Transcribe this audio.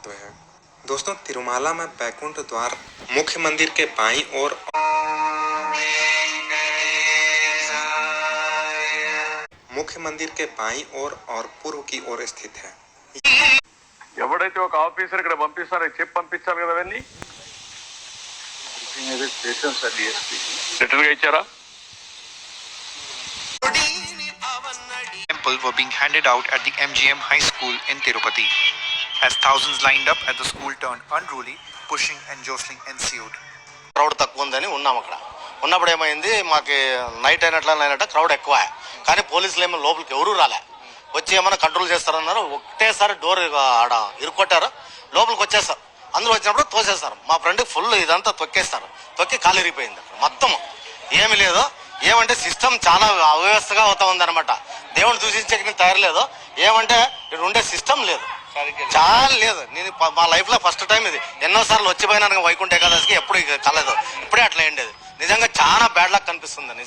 तो है दोस्तों तिरुमाला में बैकुंठ द्वार मुख्य मंदिर के बाईं ओर मुख्य मंदिर के बाईं ओर और पूर्व की ओर स्थित है ఎవడైతే ఒక ఆఫీసర్ ఇక్కడ పంపిస్తారో చెప్పి పంపించాలి కదా అవన్నీ రిటర్న్ గా ఇచ్చారా temple were being handed out at the MGM High School in Tirupati. As thousands lined up at the school turned unruly, pushing and jostling ensued. Crowd తక్కువ ఉందని ఉన్నాం అక్కడ. ఉన్నప్పుడు ఏమైంది మాకు నైట్ అయినట్లు అయినట్ట క్రౌడ్ ఎక్కువ. కానీ పోలీసులు ఏమో లోపలికి ఎవరూ రాలే. వచ్చి ఏమైనా కంట్రోల్ చేస్తారన్నారు ఒకటేసారి డోర్ ఆడ ఇరుక్కొట్టారు లోపలికి వచ్చేస్తారు అందరూ వచ్చినప్పుడు తోసేస్తారు. మా ఫ్రెండ్కి ఫుల్ ఇదంతా తొక్కేస్తారు. తొక్కి కాలిరిగిపోయింది అక్కడ. మొత్తం ఏమి లేదు. ఏమంటే సిస్టమ్ చాలా అవ్యవస్థగా అవుతా ఉందన్నమాట. దేవుడు దూషించే తయారు లేదు. ఏమంటే ఇక్కడ ఉండే సిస్టమ్ లేదు. చాలా లేదు. నేను మా లైఫ్లో ఫస్ట్ టైం ఇది. ఎన్నోసార్లు వచ్చిపోయినాను వైకుంఠ ఏకాదశికి ఎప్పుడు కాలేదు కలదు ఇప్పుడే అట్లా ఏంటది నిజంగా చాలా బ్యాడ్ లక్ కనిపిస్తుంది నిజంగా.